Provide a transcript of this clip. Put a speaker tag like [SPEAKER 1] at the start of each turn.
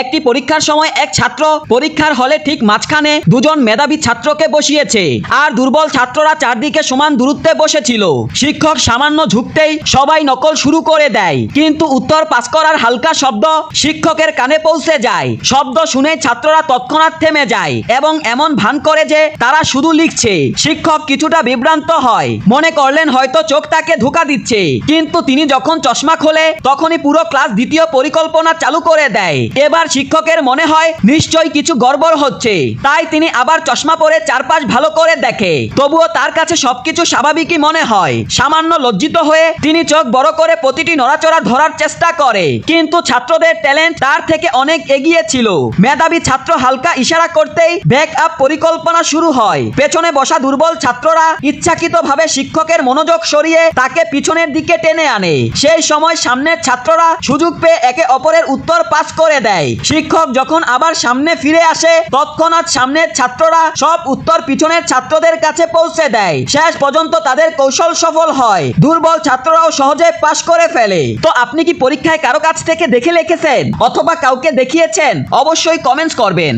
[SPEAKER 1] একটি পরীক্ষার সময় এক ছাত্র পরীক্ষার হলে ঠিক মাঝখানে দুজন মেধাবী ছাত্রকে বসিয়েছে। আর দুর্বল ছাত্ররা চারদিকে সমান দূরত্বে বসেছিল। শিক্ষক সামান্য ঝুঁকতেই সবাই নকল শুরু করে দেয়। কিন্তু উত্তর পাস করার হালকা শব্দ শিক্ষকের কানে পৌঁছে যায়। শব্দ শুনে ছাত্ররা তৎক্ষণাৎ থেমে যায় এবং এমন ভান করে যে তারা শুধু লিখছে, শিক্ষক কিছুটা বিভ্রান্ত হয়। মনে করলেন হয়তো চোখ তাকে ধোকা দিচ্ছে। কিন্তু তিনি যখন চশমা খোলে, তখনই পুরো ক্লাস দ্বিতীয় পরিকল্পনা চালু করে দেয়। এবার শিক্ষকের মনে হয় নিশ্চয় কিছু গড়বড় হচ্ছে। তাই তিনি আবার চশমা পরে চারপাশ ভালো করে দেখে। তবুও তার কাছে সবকিছু স্বাভাবিকই মনে হয়। সামান্য লজ্জিত হয়ে তিনি চোখ বড় করে প্রতিটি নড়াচড়া ধরার চেষ্টা করে। কিন্তু ছাত্রদের ট্যালেন্ট তার থেকে অনেক এগিয়ে ছিল। মেধাবী ছাত্র হালকা ইশারা করতেই ব্যাক আপ পরিকল্পনা শুরু হয়। পেছনে বসা দুর্বল ছাত্ররা ইচ্ছাকৃতভাবে শিক্ষকের মনোযোগ সরিয়ে তাকে পিছনের দিকে টেনে আনে। সেই সময় সামনের ছাত্ররা সুযোগ পেয়ে একে অপরের উত্তর পাস করে দেয়। শিক্ষক যখন আবার সামনে ফিরে আসে, তৎক্ষণাৎ সামনের ছাত্ররা সব উত্তর পিছনের ছাত্রদের কাছে পৌঁছে দেয়। শেষ পর্যন্ত তাদের কৌশল সফল হয়। দুর্বল ছাত্ররাও সহজে পাশ করে ফেলে। তো আপনি কি পরীক্ষায় কারও কাছ থেকে দেখে লিখেছেন? অথবা কাউকে দেখিয়েছেন? অবশ্যই কমেন্টস করবেন।